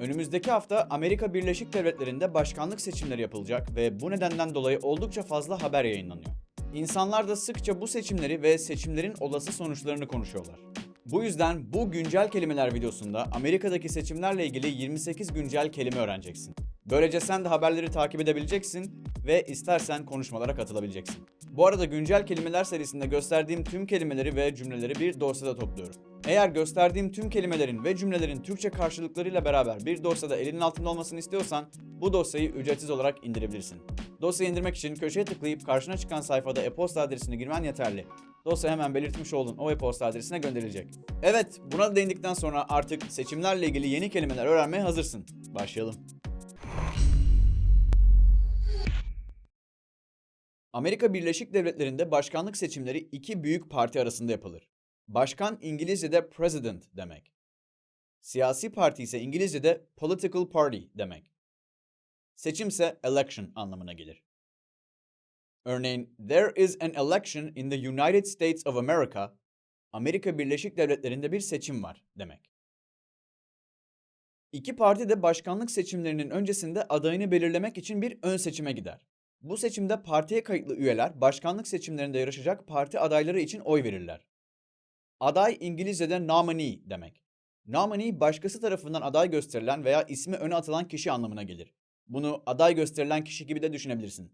Önümüzdeki hafta Amerika Birleşik Devletleri'nde başkanlık seçimleri yapılacak ve bu nedenden dolayı oldukça fazla haber yayınlanıyor. İnsanlar da sıkça bu seçimleri ve seçimlerin olası sonuçlarını konuşuyorlar. Bu yüzden bu güncel kelimeler videosunda Amerika'daki seçimlerle ilgili 28 güncel kelime öğreneceksin. Böylece sen de haberleri takip edebileceksin ve istersen konuşmalara katılabileceksin. Bu arada güncel kelimeler serisinde gösterdiğim tüm kelimeleri ve cümleleri bir dosyada topluyorum. Eğer gösterdiğim tüm kelimelerin ve cümlelerin Türkçe karşılıklarıyla beraber bir dosyada elinin altında olmasını istiyorsan bu dosyayı ücretsiz olarak indirebilirsin. Dosyayı indirmek için köşeye tıklayıp karşına çıkan sayfada e-posta adresini girmen yeterli. Dosya hemen belirtmiş olduğun o e-posta adresine gönderilecek. Evet, buna da değindikten sonra artık seçimlerle ilgili yeni kelimeler öğrenmeye hazırsın. Başlayalım. Amerika Birleşik Devletleri'nde başkanlık seçimleri iki büyük parti arasında yapılır. Başkan İngilizce'de president demek. Siyasi parti ise İngilizce'de political party demek. Seçim ise election anlamına gelir. Örneğin, there is an election in the United States of America, Amerika Birleşik Devletleri'nde bir seçim var demek. İki parti de başkanlık seçimlerinin öncesinde adayını belirlemek için bir ön seçime gider. Bu seçimde partiye kayıtlı üyeler başkanlık seçimlerinde yarışacak parti adayları için oy verirler. Aday İngilizce'de nominee demek. Nominee başkası tarafından aday gösterilen veya ismi öne atılan kişi anlamına gelir. Bunu aday gösterilen kişi gibi de düşünebilirsin.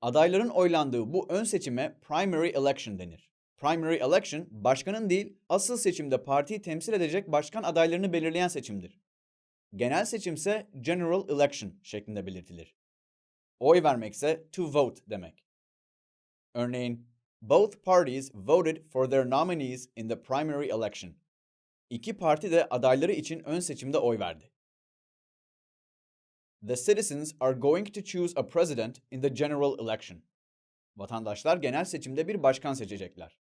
Adayların oylandığı bu ön seçime primary election denir. Primary election, başkanın değil, asıl seçimde partiyi temsil edecek başkan adaylarını belirleyen seçimdir. Genel seçimse general election şeklinde belirtilir. Oy vermekse to vote demek. Örneğin, both parties voted for their nominees in the primary election. İki parti de adayları için ön seçimde oy verdi. The citizens are going to choose a president in the general election. Vatandaşlar genel seçimde bir başkan seçecekler.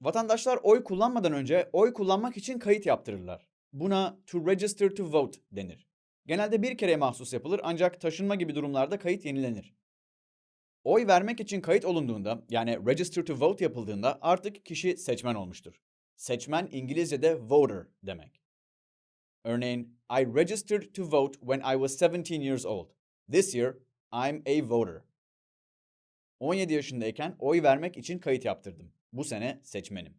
Vatandaşlar oy kullanmadan önce oy kullanmak için kayıt yaptırırlar. Buna to register to vote denir. Genelde bir kere mahsus yapılır ancak taşınma gibi durumlarda kayıt yenilenir. Oy vermek için kayıt olunduğunda yani register to vote yapıldığında artık kişi seçmen olmuştur. Seçmen İngilizce'de voter demek. Örneğin, I registered to vote when I was 17 years old. This year, I'm a voter. 17 yaşındayken oy vermek için kayıt yaptırdım. Bu sene seçmenim.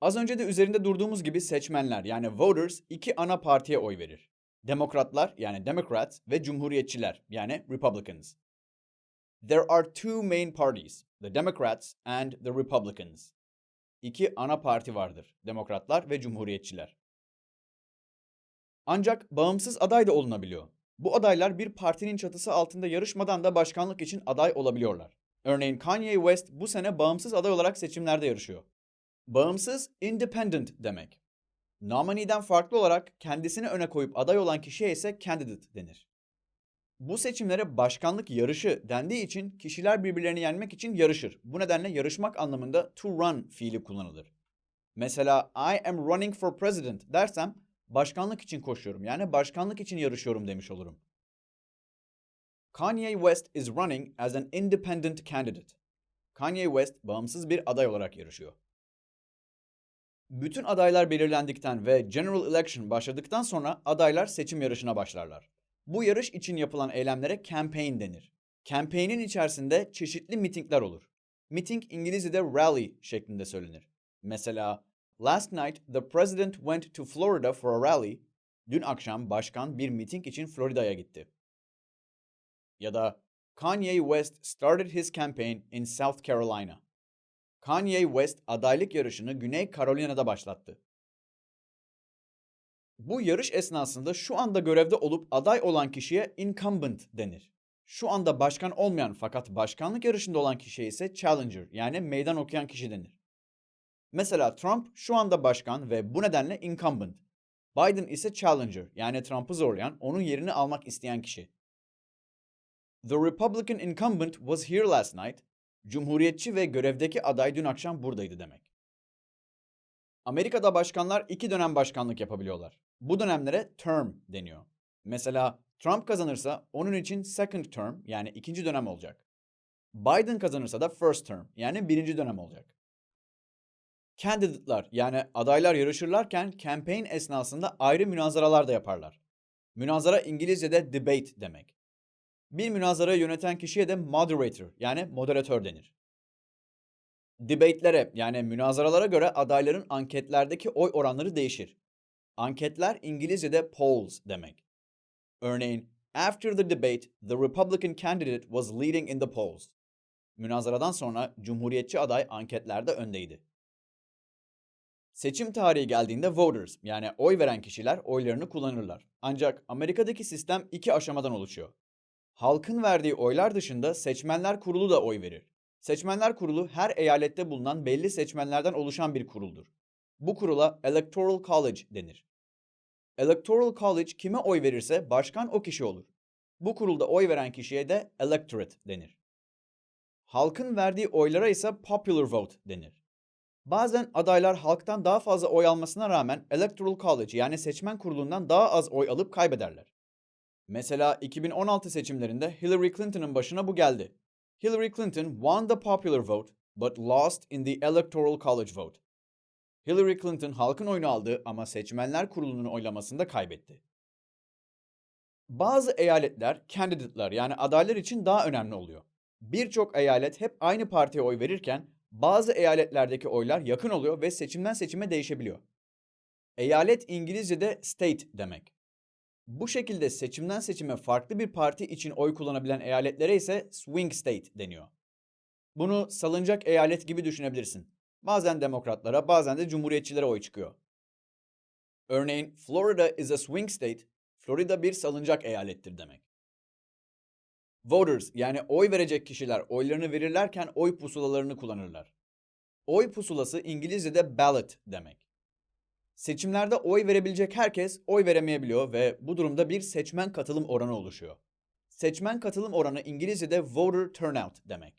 Az önce de üzerinde durduğumuz gibi seçmenler yani voters iki ana partiye oy verir. Demokratlar yani Democrats ve Cumhuriyetçiler yani Republicans. There are two main parties, the Democrats and the Republicans. İki ana parti vardır, Demokratlar ve Cumhuriyetçiler. Ancak bağımsız aday da olunabiliyor. Bu adaylar bir partinin çatısı altında yarışmadan da başkanlık için aday olabiliyorlar. Örneğin Kanye West bu sene bağımsız aday olarak seçimlerde yarışıyor. Bağımsız, independent demek. Nominee'den farklı olarak kendisini öne koyup aday olan kişiye ise candidate denir. Bu seçimlere başkanlık yarışı dendiği için kişiler birbirlerini yenmek için yarışır. Bu nedenle yarışmak anlamında to run fiili kullanılır. Mesela I am running for president dersem başkanlık için koşuyorum yani başkanlık için yarışıyorum demiş olurum. Kanye West is running as an independent candidate. Kanye West bağımsız bir aday olarak yarışıyor. Bütün adaylar belirlendikten ve general election başladıktan sonra adaylar seçim yarışına başlarlar. Bu yarış için yapılan eylemlere campaign denir. Campaign'in içerisinde çeşitli mitingler olur. Meeting İngilizce'de rally şeklinde söylenir. Mesela Last night the president went to Florida for a rally. Dün akşam başkan bir miting için Florida'ya gitti. Ya da Kanye West started his campaign in South Carolina. Kanye West adaylık yarışını Güney Carolina'da başlattı. Bu yarış esnasında şu anda görevde olup aday olan kişiye incumbent denir. Şu anda başkan olmayan fakat başkanlık yarışında olan kişiye ise challenger yani meydan okuyan kişi denir. Mesela Trump şu anda başkan ve bu nedenle incumbent. Biden ise challenger yani Trump'ı zorlayan, onun yerini almak isteyen kişi. The Republican incumbent was here last night. Cumhuriyetçi ve görevdeki aday dün akşam buradaydı demek. Amerika'da başkanlar iki dönem başkanlık yapabiliyorlar. Bu dönemlere term deniyor. Mesela Trump kazanırsa onun için second term yani ikinci dönem olacak. Biden kazanırsa da first term yani birinci dönem olacak. Candidate'lar yani adaylar yarışırlarken campaign esnasında ayrı münazaralar da yaparlar. Münazara İngilizce'de debate demek. Bir münazarayı yöneten kişiye de moderator yani moderatör denir. Debate'lere yani münazaralara göre adayların anketlerdeki oy oranları değişir. Anketler İngilizce'de polls demek. Örneğin, after the debate, the Republican candidate was leading in the polls. Münazaradan sonra Cumhuriyetçi aday anketlerde öndeydi. Seçim tarihi geldiğinde voters yani oy veren kişiler oylarını kullanırlar. Ancak Amerika'daki sistem iki aşamadan oluşuyor. Halkın verdiği oylar dışında seçmenler kurulu da oy verir. Seçmenler kurulu her eyalette bulunan belli seçmenlerden oluşan bir kuruldur. Bu kurula Electoral College denir. Electoral College kime oy verirse başkan o kişi olur. Bu kurulda oy veren kişiye de electorate denir. Halkın verdiği oylara ise popular vote denir. Bazen adaylar halktan daha fazla oy almasına rağmen Electoral College yani seçmen kurulundan daha az oy alıp kaybederler. Mesela 2016 seçimlerinde Hillary Clinton'ın başına bu geldi. Hillary Clinton won the popular vote but lost in the Electoral College vote. Hillary Clinton halkın oyunu aldı ama seçmenler kurulunun oylamasında kaybetti. Bazı eyaletler candidate'lar yani adaylar için daha önemli oluyor. Birçok eyalet hep aynı partiye oy verirken bazı eyaletlerdeki oylar yakın oluyor ve seçimden seçime değişebiliyor. Eyalet İngilizce'de state demek. Bu şekilde seçimden seçime farklı bir parti için oy kullanabilen eyaletlere ise swing state deniyor. Bunu salıncak eyalet gibi düşünebilirsin. Bazen demokratlara, bazen de cumhuriyetçilere oy çıkıyor. Örneğin Florida is a swing state, Florida bir salıncak eyalettir demek. Voters yani oy verecek kişiler oylarını verirlerken oy pusulalarını kullanırlar. Oy pusulası İngilizce'de ballot demek. Seçimlerde oy verebilecek herkes oy veremeyebiliyor ve bu durumda bir seçmen katılım oranı oluşuyor. Seçmen katılım oranı İngilizce'de voter turnout demek.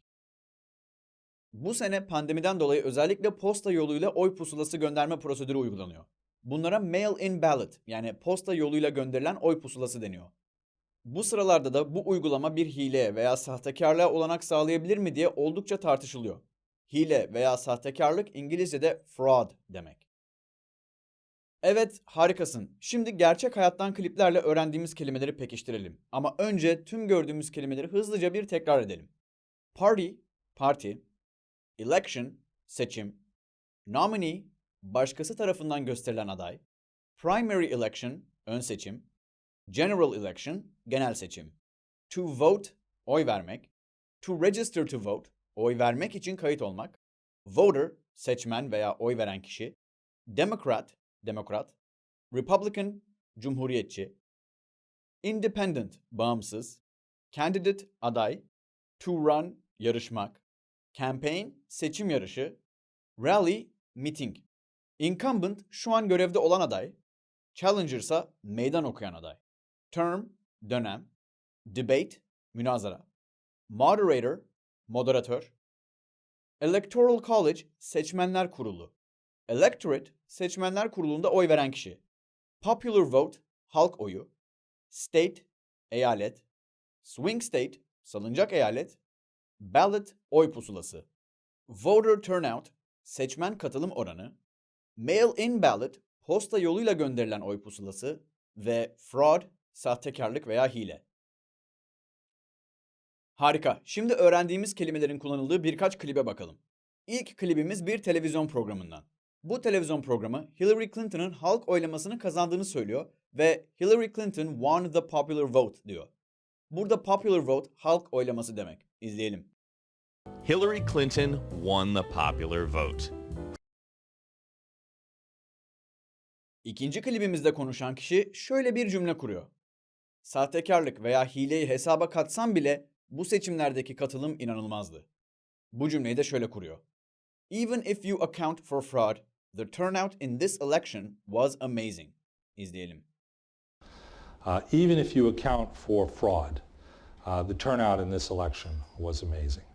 Bu sene pandemiden dolayı özellikle posta yoluyla oy pusulası gönderme prosedürü uygulanıyor. Bunlara mail-in ballot yani posta yoluyla gönderilen oy pusulası deniyor. Bu sıralarda da bu uygulama bir hileye veya sahtekarlığa olanak sağlayabilir mi diye oldukça tartışılıyor. Hile veya sahtekarlık İngilizce'de fraud demek. Evet, harikasın. Şimdi gerçek hayattan kliplerle öğrendiğimiz kelimeleri pekiştirelim. Ama önce tüm gördüğümüz kelimeleri hızlıca bir tekrar edelim. Party, parti. Election, seçim. Nominee, başkası tarafından gösterilen aday. Primary election, ön seçim. General election, genel seçim. To vote, oy vermek. To register to vote, oy vermek için kayıt olmak. Voter, seçmen veya oy veren kişi. Democrat, demokrat. Republican, cumhuriyetçi. Independent, bağımsız. Candidate, aday. To run, yarışmak. Campaign, seçim yarışı. Rally, miting. Incumbent, şu an görevde olan aday. Challenger ise meydan okuyan aday. Term, dönem. Debate, münazara. Moderator, moderatör. Electoral College, seçmenler kurulu. Electorate, seçmenler kurulunda oy veren kişi. Popular vote, halk oyu. State, eyalet. Swing state, salıncak eyalet. Ballot, oy pusulası. Voter turnout, seçmen katılım oranı. Mail-in ballot, posta yoluyla gönderilen oy pusulası. Ve fraud, sahtekarlık veya hile. Harika. Şimdi öğrendiğimiz kelimelerin kullanıldığı birkaç klibe bakalım. İlk klibimiz bir televizyon programından. Bu televizyon programı Hillary Clinton'ın halk oylamasını kazandığını söylüyor ve Hillary Clinton won the popular vote diyor. Burada popular vote halk oylaması demek. İzleyelim. Hillary Clinton won the popular vote. İkinci klibimizde konuşan kişi şöyle bir cümle kuruyor. Sahtekarlık veya hileyi hesaba katsam bile bu seçimlerdeki katılım inanılmazdı. Bu cümleyi de şöyle kuruyor. Even if you account for fraud, the turnout in this election was amazing. İzleyelim. Uh, even if you account for fraud, uh, the turnout in this election was amazing.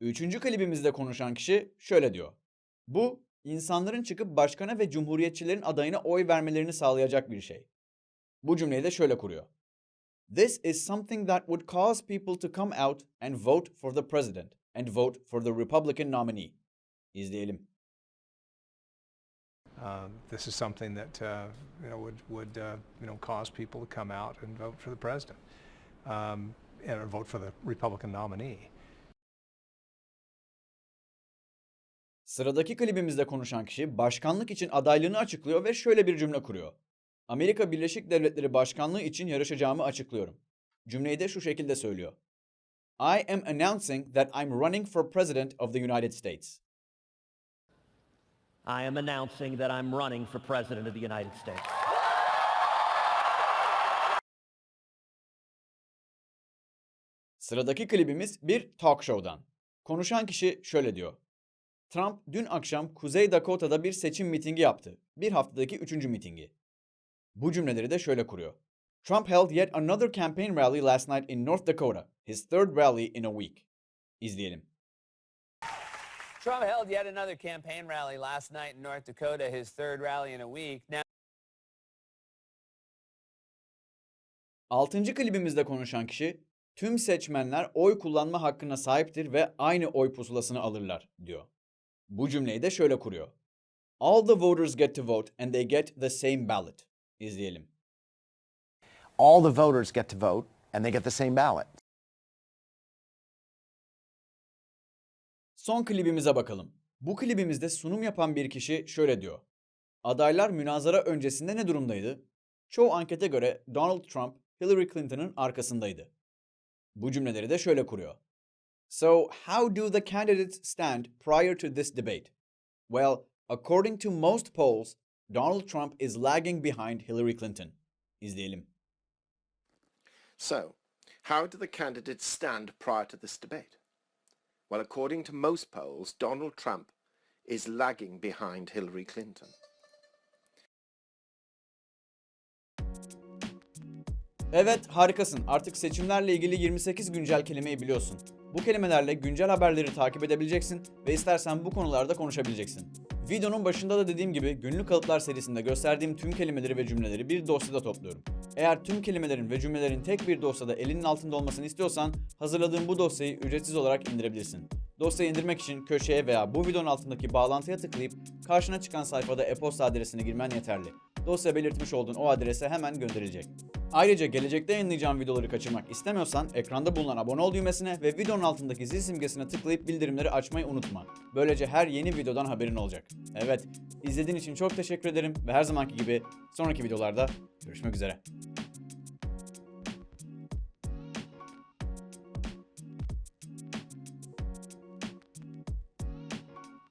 Üçüncü klibimizde konuşan kişi şöyle diyor. Bu, insanların çıkıp başkana ve cumhuriyetçilerin adayına oy vermelerini sağlayacak bir şey. Bu cümleyi de şöyle kuruyor. This is something that would cause people to come out and vote for the president. and vote for the Republican nominee. İzleyelim. Uh, this is something that uh, you know would would uh, you know cause people to come out and vote for the president um, and or vote for the Republican nominee. Sıradaki klibimizde konuşan kişi başkanlık için adaylığını açıklıyor ve şöyle bir cümle kuruyor. Amerika Birleşik Devletleri Başkanlığı için yarışacağımı açıklıyorum. Cümleyi de şu şekilde söylüyor. I am announcing that I'm running for president of the United States. I am announcing that I'm running for President of the United States. Sıradaki klibimiz bir talk show'dan. Konuşan kişi şöyle diyor. Trump dün akşam Kuzey Dakota'da bir seçim mitingi yaptı. Bir haftadaki üçüncü mitingi. Bu cümleleri de şöyle kuruyor. Trump held yet another campaign rally last night in North Dakota, his third rally in a week. İzleyelim. Trump held yet another campaign rally last night in North Dakota, his third rally in a week. Now, Altıncı klibimizde konuşan kişi, tüm seçmenler oy kullanma hakkına sahiptir ve aynı oy pusulasını alırlar, diyor. Bu cümleyi de şöyle kuruyor. All the voters get to vote and they get the same ballot. İzleyelim. all the voters get to vote and they get the same ballot. Son klibimize bakalım. Bu klibimizde sunum yapan bir kişi şöyle diyor. Adaylar münazara öncesinde ne durumdaydı? Çoğu ankete göre Donald Trump Hillary Clinton'ın arkasındaydı. Bu cümleleri de şöyle kuruyor. So, how do the candidates stand prior to this debate? Well, according to most polls, Donald Trump is lagging behind Hillary Clinton. İzleyelim. So, how do the candidates stand prior to this debate? Well, according to most polls, Donald Trump is lagging behind Hillary Clinton. Evet, harikasın. Artık seçimlerle ilgili 28 güncel kelimeyi biliyorsun. Bu kelimelerle güncel haberleri takip edebileceksin ve istersen bu konularda konuşabileceksin. Videonun başında da dediğim gibi günlük kalıplar serisinde gösterdiğim tüm kelimeleri ve cümleleri bir dosyada topluyorum. Eğer tüm kelimelerin ve cümlelerin tek bir dosyada elinin altında olmasını istiyorsan hazırladığım bu dosyayı ücretsiz olarak indirebilirsin. Dosyayı indirmek için köşeye veya bu videonun altındaki bağlantıya tıklayıp karşına çıkan sayfada e-posta adresini girmen yeterli. Dosya belirtmiş olduğun o adrese hemen gönderilecek. Ayrıca gelecekte yayınlayacağım videoları kaçırmak istemiyorsan ekranda bulunan abone ol düğmesine ve videonun altındaki zil simgesine tıklayıp bildirimleri açmayı unutma. Böylece her yeni videodan haberin olacak. Evet, izlediğin için çok teşekkür ederim ve her zamanki gibi sonraki videolarda görüşmek üzere.